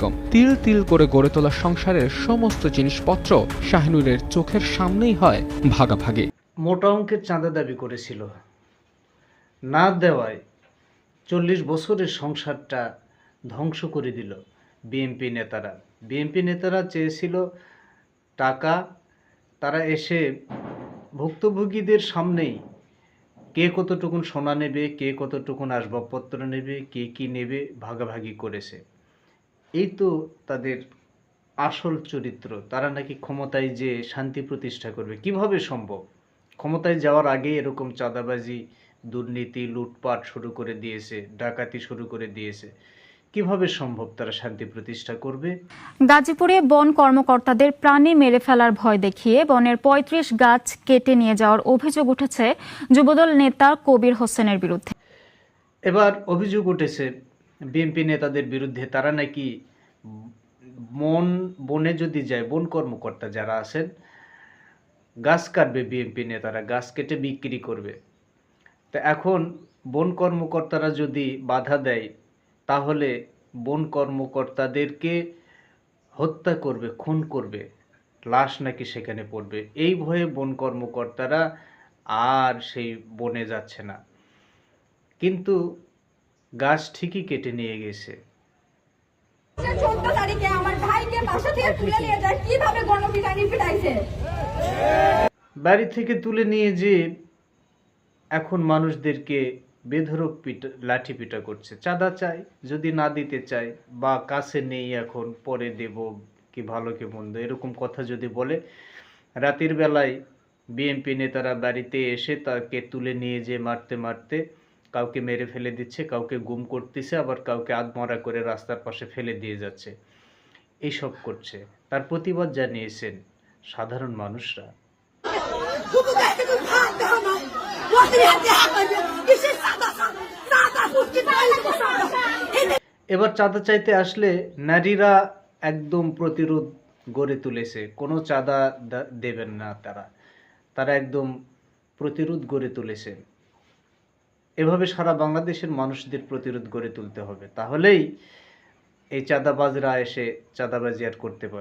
বেগম। তিল তিল করে গড়ে তোলা সংসারের সমস্ত জিনিসপত্র শাহিনুরের চোখের সামনেই হয় ভাগাভাগি। মোটা অঙ্কের চাঁদা দাবি করেছিল। না দেওয়ায় চল্লিশ বছরের সংসারটা ধ্বংস করে দিল বিএনপি নেতারা। বিএনপি নেতারা চেয়েছিল টাকা, তারা এসে ভুক্তভোগীদের সামনেই কে কতটুকুন সোনা নেবে, কে কতটুকুন আসবাবপত্র নেবে, কে কি নেবে ভাগাভাগি করেছে। এই তো তাদের আসল চরিত্র। তারা নাকি ক্ষমতায় যে শান্তি প্রতিষ্ঠা করবে। কীভাবে সম্ভব? ক্ষমতায় যাওয়ার আগে এরকম চাঁদাবাজি দুর্নীতি লুটপাট শুরু করে দিয়েছে ডাকাতি শুরু করে দিয়েছে। কীভাবে সম্ভব তারা শান্তি প্রতিষ্ঠা করবে? গাজীপুরে বন কর্মকর্তাদের প্রাণে মেরে ফেলার ভয় দেখিয়ে বনের পঁয়ত্রিশ গাছ কেটে নিয়ে যাওয়ার অভিযোগ উঠেছে যুবদল নেতা কবির হোসেনের বিরুদ্ধে। এবার অভিযোগ উঠেছে বিএনপি নেতাদের বিরুদ্ধে তারা নাকি মন, বনে যদি যায়, বন কর্মকর্তা যারা আছেন, গাছ কাটবে বিএনপি নেতারা, গাছ কেটে বিক্রি করবে। তা এখন বন কর্মকর্তারা যদি বাধা দেয়, তাহলে বন কর্মকর্তাদেরকে হত্যা করবে, খুন করবে, লাশ নাকি সেখানে পড়বে। এই ভয়ে বন কর্মকর্তারা আর সেই বনে যাচ্ছে না। কিন্তু গাছ ঠিকই কেটে নিয়ে গেছে। চোদ্দ তারিখে বাড়ি থেকে তুলে নিয়ে যে এখন মানুষদেরকে বেধরক লাঠি পিটা করছে, চাঁদা চাই, যদি না দিতে চায় বা কাছে নেই এখন, পরে দেব, কি ভালো কি মন্দ, এরকম কথা যদি বলে, রাতের বেলায় বিএনপি নেতারা বাড়িতে এসে তাকে তুলে নিয়ে যে মারতে মারতে কাউকে মেরে ফেলে দিচ্ছে, কাউকে গুম করতেছে, আবার কাউকে আধমরা করে রাস্তার পাশে ফেলে দিয়ে যাচ্ছে। এইসব করছে, তার প্রতিবাদ জানিয়েছেন সাধারণ মানুষরা। এবার চাঁদা চাইতে আসলে নারীরা একদম প্রতিরোধ গড়ে তুলেছে, কোনো চাঁদা দেবেন না তারা। তারা একদম প্রতিরোধ গড়ে তুলেছে। এভাবে সারা বাংলাদেশের মানুষদের প্রতিরোধ গড়ে তুলতে হবে। তাহলেই এই চাঁদাবাজরা এসে চাঁদাবাজি আর করতে পারে।